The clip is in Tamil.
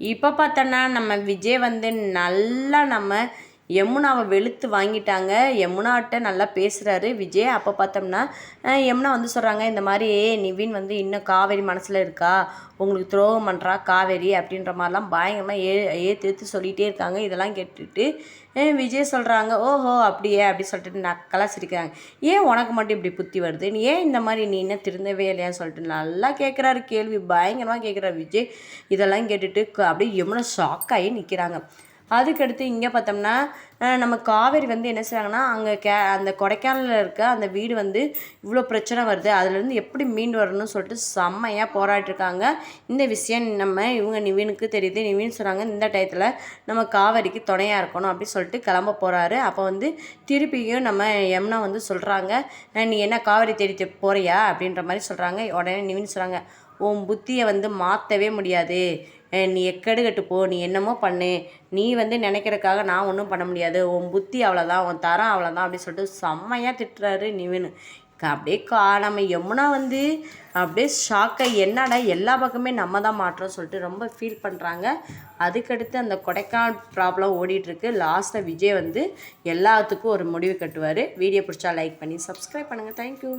இப்போ பார்த்தோன்னா நம்ம விஜய் வந்து நல்லா நம்ம யமுனாவை வெளுத்து வாங்கிட்டாங்க. யமுனாட்ட நல்லா பேசுகிறாரு விஜய். அப்போ பார்த்தோம்னா யமுனா வந்து சொல்கிறாங்க இந்த மாதிரி நிவின் வந்து இன்னும் காவேரி மனசில் இருக்கா? உங்களுக்கு துரோகம் பண்ணுறா காவேரி? அப்படின்ற மாதிரிலாம் பயங்கரமாக ஏ ஏற்று ஏற்று சொல்லிகிட்டே இருக்காங்க. இதெல்லாம் கேட்டுட்டு விஜய் சொல்கிறாங்க ஓஹோ அப்படியே அப்படி சொல்லிட்டு நக்கலாக சிரிக்கிறாங்க. ஏன் உனக்கு மட்டும் இப்படி புத்தி வருது? நீ ஏன் இந்த மாதிரி நீ என்ன திருந்தவே இல்லையான்னு சொல்லிட்டு நல்லா கேட்குறாரு கேள்வி. பயங்கரமாக கேட்குறாரு விஜய். இதெல்லாம் கேட்டுட்டு அப்படியே எவ்வளோ ஷாக் ஆகி நிற்கிறாங்க அதுக்கடுத்து இங்கே பார்த்தோம்னா நம்ம காவேரி வந்து என்ன செய்கிறாங்கன்னா அங்கே கே அந்த கொடைக்கானலில் இருக்க அந்த வீடு வந்து இவ்வளோ பிரச்சனை வருது. அதுலேருந்து எப்படி மீண்டு வரணும்னு சொல்லிட்டு செம்மையாக போராட்டிருக்காங்க இந்த விஷயம் நம்ம இவங்க நிவினுக்கு தெரியுது. நிவின் சொல்கிறாங்க இந்த டயத்தில் நம்ம காவேரிக்கு துணையாக இருக்கணும் அப்படின்னு சொல்லிட்டு கிளம்ப போகிறாரு அப்போ வந்து திருப்பியும் நம்ம எம்னா வந்து சொல்கிறாங்க நீ என்ன காவேரி தேடி போகிறியா போறியா அப்படின்ற மாதிரி சொல்கிறாங்க உடனே நிவின் சொல்கிறாங்க உன் புத்தியை வந்து மாற்றவே முடியாது. நீ எக்கடு கட்டு போ நீ என்னமோ பண்ணு. நீ வந்து நினைக்கிறதுக்காக நான் ஒன்றும் பண்ண முடியாது. உன் புத்தி அவ்வளோதான் உன் தரம் அவ்வளோதான் அப்படின்னு சொல்லிட்டு செம்மையாக திட்டுறாரு நிவின். அப்படியே கா நம்ம யமுனா வந்து அப்படியே ஷாக்காக என்னடா எல்லா பக்கமே நம்ம தான் மாற்றோம் சொல்லிட்டு ரொம்ப ஃபீல் பண்ணுறாங்க அதுக்கடுத்து அந்த கொடைக்கான் ப்ராப்ளம் ஓடிட்டுருக்கு. லாஸ்ட்டாக விஜய் வந்து எல்லாத்துக்கும் ஒரு முடிவு கட்டுவார். வீடியோ பிடிச்சா லைக் பண்ணி சப்ஸ்கிரைப் பண்ணுங்கள் தேங்க்யூ